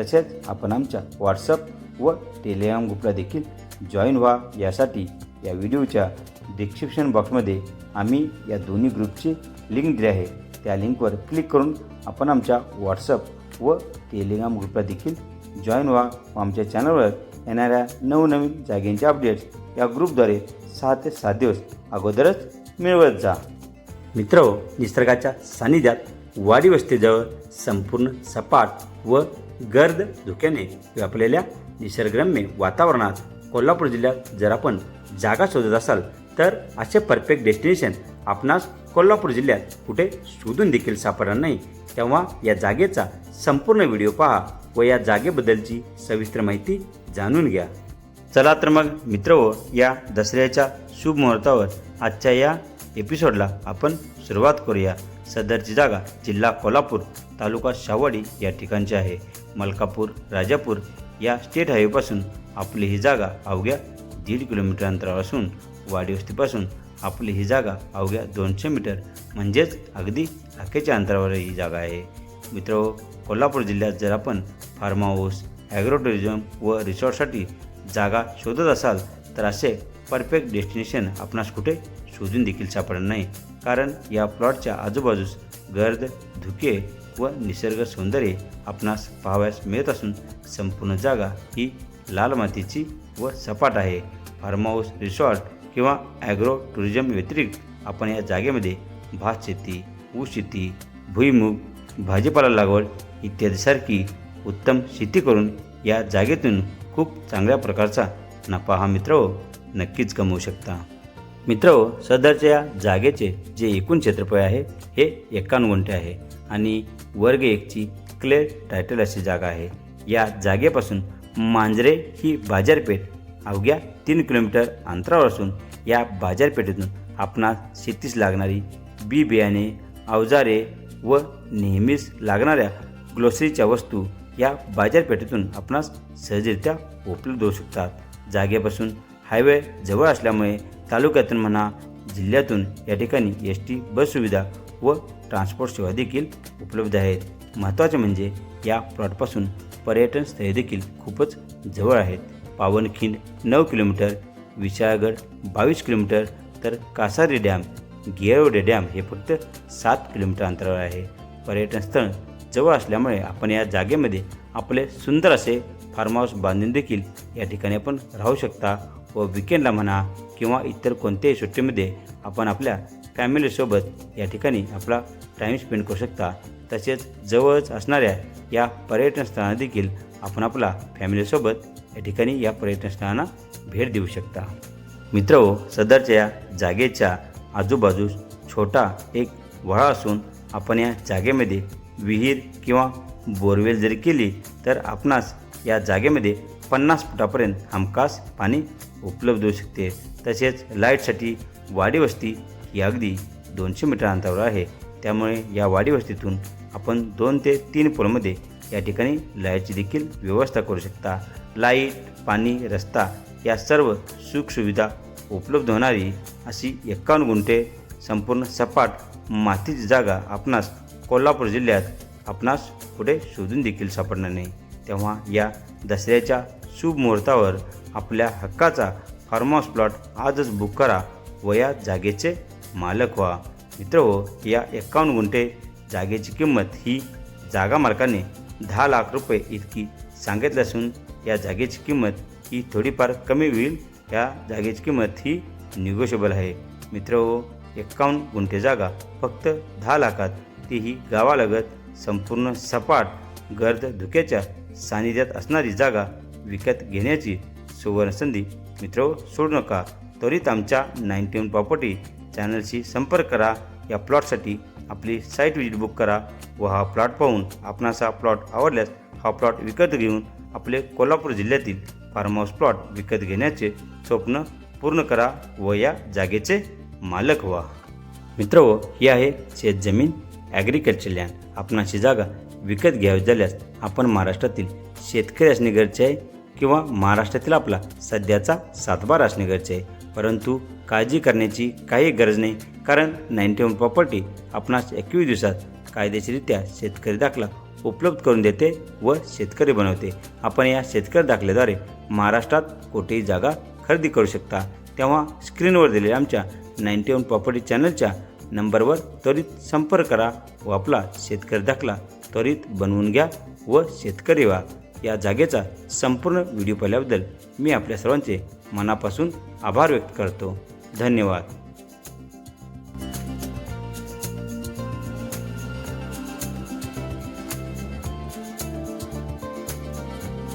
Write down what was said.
तसेच आपण आमच्या व्हॉट्सअप व टेलिग्राम ग्रुपला देखील जॉईन व्हा. यासाठी या व्हिडिओच्या डिस्क्रिप्शन बॉक्समध्ये आम्ही या दोन्ही ग्रुपची लिंक दिली आहे. त्या लिंकवर क्लिक करून आपण आमच्या व्हॉट्सअप व टेलिग्राम ग्रुपला देखील जॉईन व्हा. व आमच्या चॅनलवर येणाऱ्या नवनवीन जागेंचे अपडेट्स या ग्रुपद्वारे सहा ते सात दिवस अगोदरच मिळवत जा. मित्र हो, निसर्गाच्या सानिध्यात वाडी वस्तीजवळ संपूर्ण सपाट व गर्द धुक्याने व्यापलेल्या निसर्गरम्य वातावरणात कोल्हापूर जिल्ह्यात जर आपण जागा शोधत असाल तर असे परफेक्ट डेस्टिनेशन आपणास कोल्हापूर जिल्ह्यात कुठे शोधून देखील सापडणार नाही. तेव्हा या जागेचा संपूर्ण व्हिडिओ पहा व या जागेबद्दलची सविस्तर माहिती जाणून घ्या. चला तर मग मित्र हो, या दसऱ्याच्या शुभ मुहूर्तावर आजच्या या एपिसोडला आपण सुरुवात करूया. सदरची जागा जिल्हा कोल्हापूर तालुका शाहवाडी या ठिकाणची आहे. मलकापूर राजापूर या स्टेट हायवेपासून आपली ही जागा अवघ्या दीड किलोमीटर अंतरावर असून वाडी वस्तीपासून आपली ही जागा अवघ्या दोनशे मीटर म्हणजेच अगदी हाकेच्या अंतरावर ही जागा आहे. मित्र कोल्हापूर जिल्ह्यात जर आपण फार्म हाऊस ॲग्रो टुरिझम व रिसॉर्टसाठी जागा शोधत असाल तर असे परफेक्ट डेस्टिनेशन आपणास कुठे शोधून देखील सापडणार नाही. कारण या प्लॉटच्या आजूबाजूस गर्द धुके व निसर्ग सौंदर्य आपणास पाहावयास मिळत असून संपूर्ण जागा ही लाल मातीची व सपाट आहे. फार्म हाऊस रिसॉर्ट किंवा ॲग्रो टुरिझम व्यतिरिक्त आपण या जागेमध्ये भात शेती ऊस शेती भुईमूग भाजीपाला लागवड इत्यादीसारखी उत्तम शेती करून या जागेतून खूप चांगल्या प्रकारचा नफा हा मित्र हो, नक्कीच कमवू शकता. मित्र हो, सदरच्या या जागेचे जे एकूण क्षेत्रफळ आहे हे एकावन्न गुंठे आहे. आणि वर्ग एकची क्लेअर टायटल अशी जागा आहे. या जागेपासून मांजरे ही बाजारपेठ अवघ्या तीन किलोमीटर अंतरावर असून या बाजारपेठेतून आपणास शेतीस लागणारी बी बियाणे अवजारे व नेहमीच लागणाऱ्या ग्लोसरीच्या वस्तू या बाजारपेठेतून आपणास सहजरित्या उपलब्ध होऊ शकतात. जागेपासून हायवे जवळ असल्यामुळे तालुक्यातून म्हणा जिल्ह्यातून या ठिकाणी एस टी बस सुविधा व ट्रान्सपोर्ट सेवा देखील उपलब्ध आहेत. महत्त्वाचे म्हणजे या प्लॉटपासून पर्यटन स्थळे देखील खूपच जवळ आहेत. पावनखिंड नऊ किलोमीटर विशाळगड बावीस किलोमीटर तर कासारी डॅम गियरवडे डॅम हे फक्त सात किलोमीटर अंतरावर आहे. पर्यटन स्थळ जवळ असल्यामुळे आपण या जागेमध्ये आपले सुंदर असे फार्म हाऊस बांधून देखील या ठिकाणी आपण राहू शकता व विकेंडला म्हणा किंवा इतर कोणत्याही सुट्टीमध्ये आपण आपल्या फॅमिलीसोबत या ठिकाणी आपला टाईम स्पेंड करू शकता. तसेच जवळच असणाऱ्या या पर्यटन स्थळांना देखील आपण आपला फॅमिलीसोबत या ठिकाणी या पर्यटन स्थळांना भेट देऊ शकता. मित्र सदरच्या या जागेच्या आजूबाजूस छोटा एक वळा असून आपण या जागेमध्ये विहीर किंवा बोरवेल जरी केली तर आपणास या जागेमध्ये पन्नास फुटापर्यंत हमखास पाणी उपलब्ध होऊ शकते. तसेच लाईटसाठी वाडी वस्ती ही अगदी दोनशे मीटर अंतरावर आहे. त्यामुळे या वाडी वस्तीतून आपण दोन ते तीन पुलमध्ये या ठिकाणी लाईटची देखील व्यवस्था करू शकता. लाइट पाणी रस्ता या सर्व सुखसुविधा उपलब्ध होणारी अशी एक्कावन्न गुंठे संपूर्ण सपाट मातीची जागा आपणास कोल्हापूर जिल्ह्यात आपणास कुठे शोधून देखील सापडणार नाही. तेव्हा या दसऱ्याच्या शुभ मुहूर्तावर आपल्या हक्काचा फार्म हाऊस प्लॉट आजच बुक करा व या जागेचे मालक व्हा. मित्र हो या एक्कावन्न गुंठे जागेची किंमत ही जागा मालकाने दहा लाख रुपये इतकी सांगितली असून या जागेची किंमत ही थोडीफार कमी होईल. या जागेची किंमत ही निगोशिएबल आहे. मित्र हो एक्कावन्न गुंठे जागा फक्त दहा लाखात तीही गावालगत संपूर्ण सपाट गर्द धुक्याच्या सानिध्यात असणारी जागा विकत घेण्याची सुवर्णसंधी मित्र हो, सोडू नका. त्वरित आमच्या नाईन्टीन प्रॉपर्टी चॅनलशी संपर्क करा. या प्लॉटसाठी आपली साईट विजिट बुक करा व हा प्लॉट पाहून आपणास हा प्लॉट आवडल्यास हा प्लॉट विकत घेऊन आपले कोल्हापूर जिल्ह्यातील फार्म हाऊस प्लॉट विकत घेण्याचे स्वप्न पूर्ण करा व या जागेचे मालक व्हा. मित्र ही आहे शेतजमीन ॲग्रिकल्चर लँड. आपणाची जागा विकत घ्यावी झाल्यास आपण महाराष्ट्रातील शेतकरी असणे गरजे आहे किंवा महाराष्ट्रातील आपला सध्याचा सातबार असणे गरजे आहे. परंतु काळजी करण्याची काही गरज नाही. कारण नाईन्टी वन प्रॉपर्टी आपणास एकवीस दिवसात कायदेशीरित्या शेतकरी दाखला उपलब्ध करून देते व शेतकरी बनवते. आपण या शेतकरी दाखल्याद्वारे महाराष्ट्रात कोठेही जागा खरेदी करू शकता. तेव्हा स्क्रीनवर दिलेल्या आमच्या नाईन्टी वन प्रॉपर्टी चॅनलच्या नंबरवर त्वरित संपर्क करा व आपला शेतकरी दाखला त्वरित बनवून घ्या व शेतकरी व्हा. या जागेचा संपूर्ण व्हिडिओ पाहिल्याबद्दल मी आपल्या सर्वांचे मनापासून आभार व्यक्त करतो. धन्यवाद.